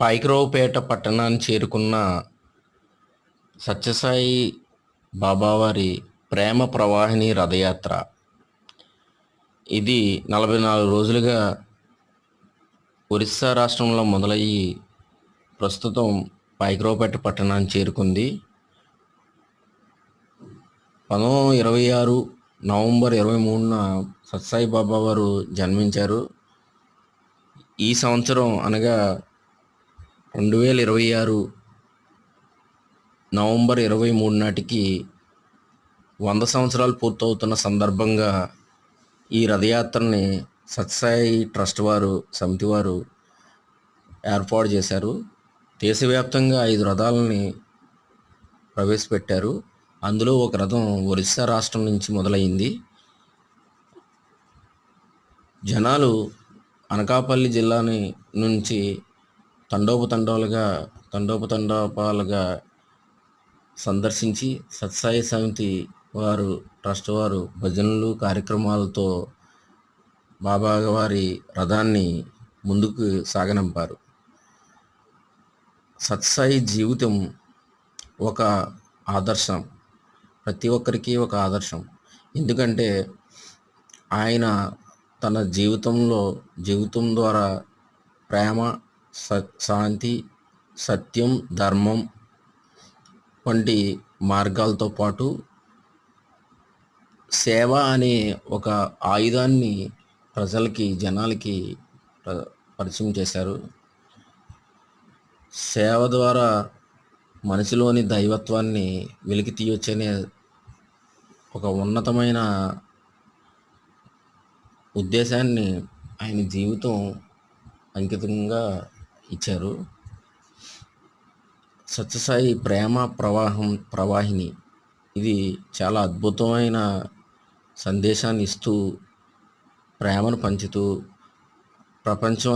పైకరావుపేట పట్టణాన్ని చేరుకున్న సత్యసాయి బాబావారి ప్రేమ ప్రవాహిని రథయాత్ర. ఇది నలభై నాలుగు రోజులుగా ఒరిస్సా రాష్ట్రంలో మొదలయ్యి ప్రస్తుతం పైకరావుపేట పట్టణాన్ని చేరుకుంది. పంతొమ్మిది ఇరవై ఆరు నవంబర్ ఇరవై మూడున సత్సాయి బాబా వారు జన్మించారు. ఈ సంవత్సరం అనగా రెండు వేల ఇరవై ఆరు నవంబర్ ఇరవై మూడు నాటికి వంద సంవత్సరాలు పూర్తవుతున్న సందర్భంగా ఈ రథయాత్రని సత్సాయి ట్రస్ట్ వారు సమితి వారు ఏర్పాటు చేశారు. దేశవ్యాప్తంగా ఐదు రథాలని ప్రవేశపెట్టారు. అందులో ఒక రథం ఒరిస్సా రాష్ట్రం నుంచి మొదలైంది. జనాలు అనకాపల్లి జిల్లాని నుంచి తండోపతండాలుగా తండోపతండోపాలుగా సందర్శించి సత్సాయి సమితి వారు ట్రస్ట్ వారు భజనలు కార్యక్రమాలతో బాబా వారి రథాన్ని ముందుకు సాగనంపారు. సత్సాయి జీవితం ఒక ఆదర్శం. ప్రతి ఒక్కరికి ఒక ఆదర్శం. ఎందుకంటే ఆయన తన జీవితంలో జీవితం ద్వారా ప్రేమ సత్ శాంతి సత్యం ధర్మం వంటి మార్గాలతో పాటు సేవ అనే ఒక ఆయుధాన్ని ప్రజలకి జనాలకి పరిచయం చేశారు. సేవ ద్వారా మనిషిలోని దైవత్వాన్ని వెలికి తీయొచ్చనే ఒక ఉన్నతమైన ఉద్దేశాన్ని ఆయన జీవితం అంకితంగా ఇచ్చారు. సత్యసాయి ప్రేమ ప్రవాహం ప్రవాహిని. ఇది చాలా అద్భుతమైన సందేశాన్ని ఇస్తూ ప్రేమను పంచుతూ ప్రపంచం